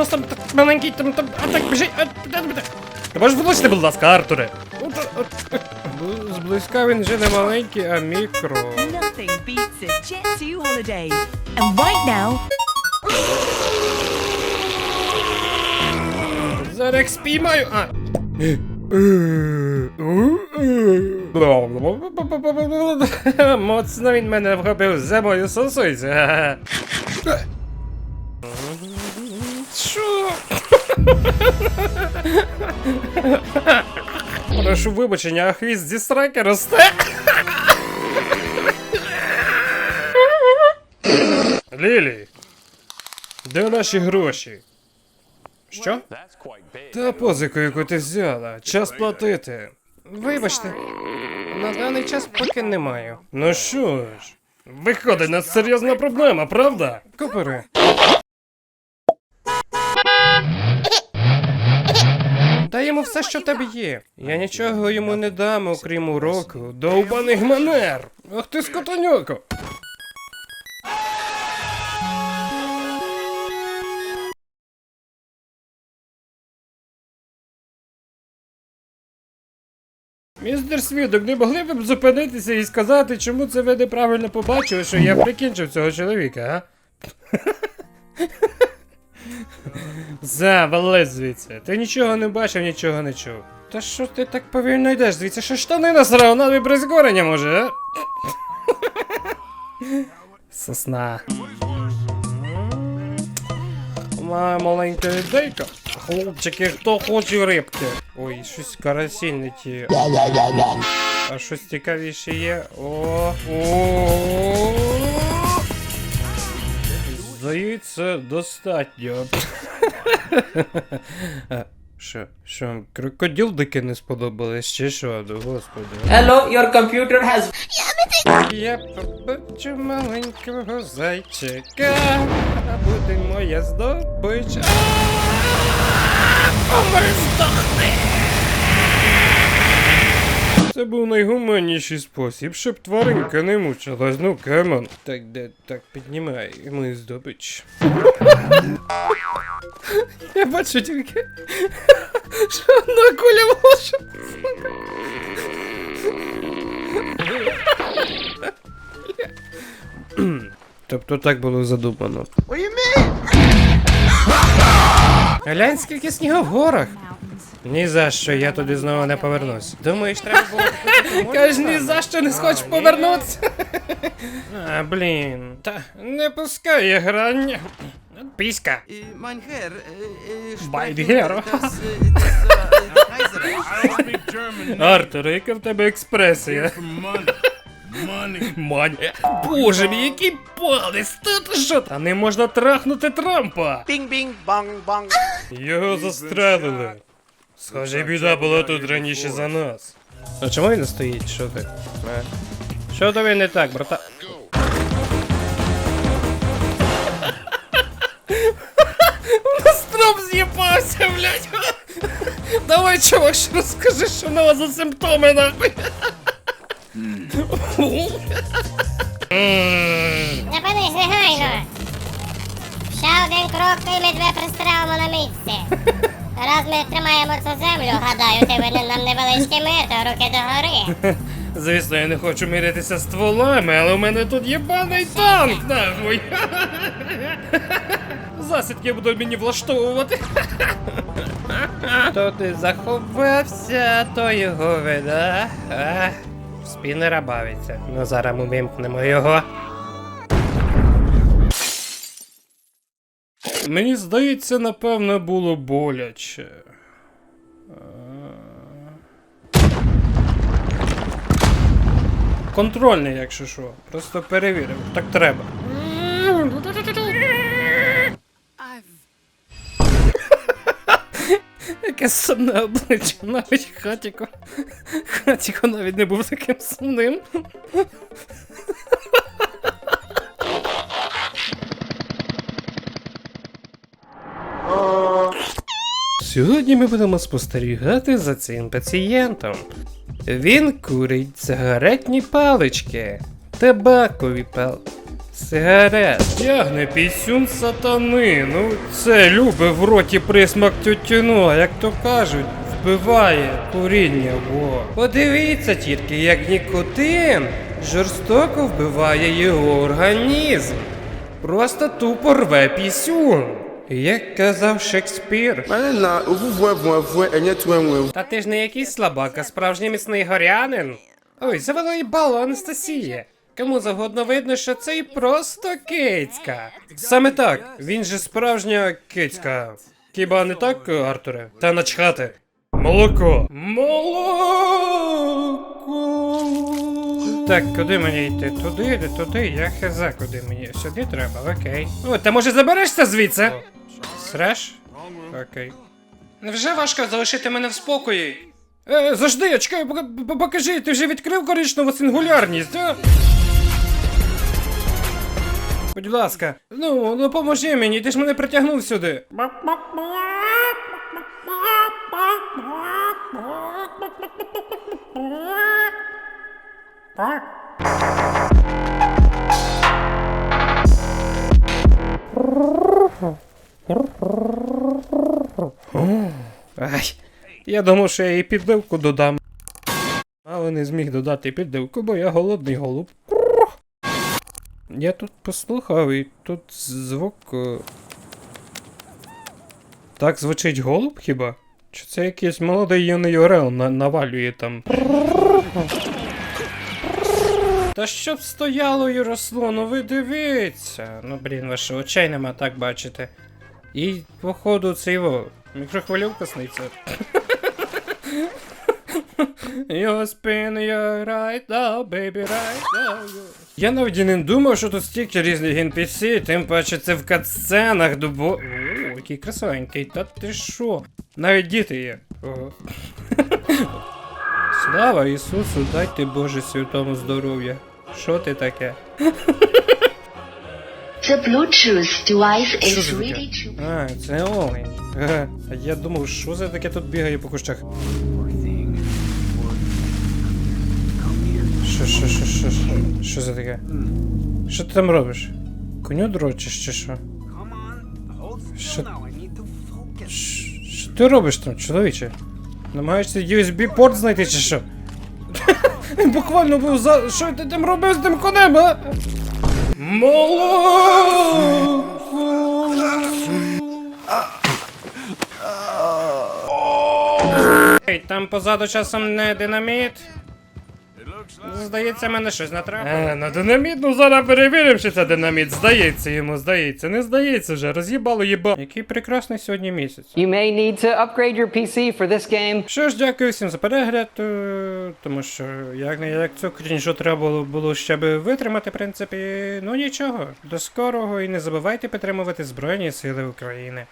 нас там так маленький, там, там, а так біжить, а, де, де, де. Ти можеш влучити, будь ласка, Артуре? Зблизька він вже не маленький, а мікро. Nothing beats a Jet 2 holiday. And right now, Зараз спіймаю. А. Моцно він мене вхопив за мою сосицю. Прошу вибачення, а хвіст зі страйки росте. Лілі, де наші гроші? Що? Та позику, яку ти взяла. Час платити. Вибачте, на даний час поки не маю. Ну що ж, виходить, у нас серйозна проблема, правда? Купери. Йому все, що в тебе є. Я нічого йому не дам, окрім уроку. Довбаних манер! Ах ти скотоньоко! Містер Свідок, не могли б зупинитися і сказати, чому це ви неправильно побачили, що я прикінчив цього чоловіка, а? Завали звідси. Ти нічого не бачив, нічого не чув. Та що ти так повільно йдеш звідси? Що штани насрав, навіть прискорення може, а? Сосна. Моя маленька ідейка. Хлопчики, хто хоче рибки? Ой, щось карасі ті. А щось цікавіше є. О, о. Здається, достатньо. Що, що, вам крокодилдики не сподобались, чи що? Ну, господи. Hello, your computer has Я побачу маленького зайчика, а буде моя здобич. Помри, здохни! Це був найгуманніший спосіб, щоб тваринка не мучилась. Ну, камон. Так, де, так, піднімай мою здобич. Я бачу тільки, що одна куля може. Тобто так було задумано. Глянь, скільки снігу в горах. Ні за що, я туди знову не повернусь. Думаєш, треба було. Каж ні за що не схочеш повернутися. А, блін. Та не пускай грання. Піська. Das, äh, das äh, Kaiserreich. Артур, яка в тебе експресія? Мань. Боже мій, який палець, та ти що? Та не можна трахнути Трампа. Bong. Його застрелили. Схоже, біда була тут раніше за нас. А чому він не стоїть? Що ти? Що тобі не так, брата? У нас троп з'їбався, блядь. Давай, чувак, розкажи, що в нього за симптоми, нахуй. Зупинись негайно! Ще один крок і ми тебе пристрелимо на місці. Раз ми тримаємо цю землю, гадаю, ти винен нам невеличкий мир та руки догори. Звісно, я не хочу мірятися стволами, але у мене тут єбаний танк, нахуй. Засідки будуть мені влаштовувати. То ти заховався, то його вида. Спінера бавиться. Ну зараз ми вимкнемо його. Мені здається, напевно, було боляче. Контрольний, якщо що. Просто перевірив. Так треба. Яке сумне обличчя, навіть хатіко. Хатіко навіть не був таким сумним. Сьогодні ми будемо спостерігати за цим пацієнтом. Він курить сигаретні палички, табакові пал. Сигарет. Тягне пісюн сатани. Ну, це любе в роті присмак тютюну, а як то кажуть, вбиває куріння. Во. Подивіться тільки, як нікотин жорстоко вбиває його організм. Просто тупо рве пісюн. Як казав Шекспір. Туемwe. Та ти ж не якийсь слабак, а справжній міцний горянин. Ой, завело їбало, Анастасія. Кому завгодно видно, що це і просто кицька. Саме так, він же справжня кицька. Хіба не так, Артуре? Та начхати. Молоко. Молоко. Так, куди мені йти? Туди, де туди, я хз, куди мені. Сюди треба, окей. О, та може заберешся звідси? Среш? Окей. Невже важко залишити мене в спокої? Е, завжди, пока- покажи, ти вже відкрив коричневу сингулярність, а? Будь ласка, ну, ну поможи мені, ти ж мене притягнув сюди. Ай, я думав, що я їй підливку додам. Але не зміг додати підливку, бо я голодний голуб. Я тут послухав і тут звук. е, Так звучить голуб хіба? Чи це якийсь молодий юний орел на- навалює там? Та щоб стояло і росло, ну ви дивіться. Ну блін, ваших очей нема так бачите. І, походу, це його мікрохвильовка сниться. Your spin, your right now, baby, right now. Я навіть і не думав, що тут стільки різних NPC, тим паче це в катсценах дубо. О, який красивенький, та ти що? Навіть діти є. Ого. Слава Ісусу, дайте Боже святому здоров'я. Що ти таке? The Bluetooth device is ready to А, це олень. Я думав, що це таке тут бігає по кущах. Що, що, що, що, що? Що це таке? Що ти там робиш? Коню дрочиш чи що? Ш- Що ти робиш там, чоловіче? Намагаєшся USB-порт знайти чи що? Буквально був за. Що ти там робив з тим конем, а? Молоко! Ей, там позаду часом не динаміт. Здається, мене щось натрапило. Е, на динаміт, ну зараз перевіримо, чи це динаміт. Здається йому, здається. Не здається вже, роз'їбало їба. Який прекрасний сьогодні місяць. You may need to upgrade your PC for this game. Що ж, дякую всім за перегляд, е, тому що як не як цю крінжу треба було, було ще би витримати, в принципі. Ну нічого. До скорого і не забувайте підтримувати Збройні Сили України.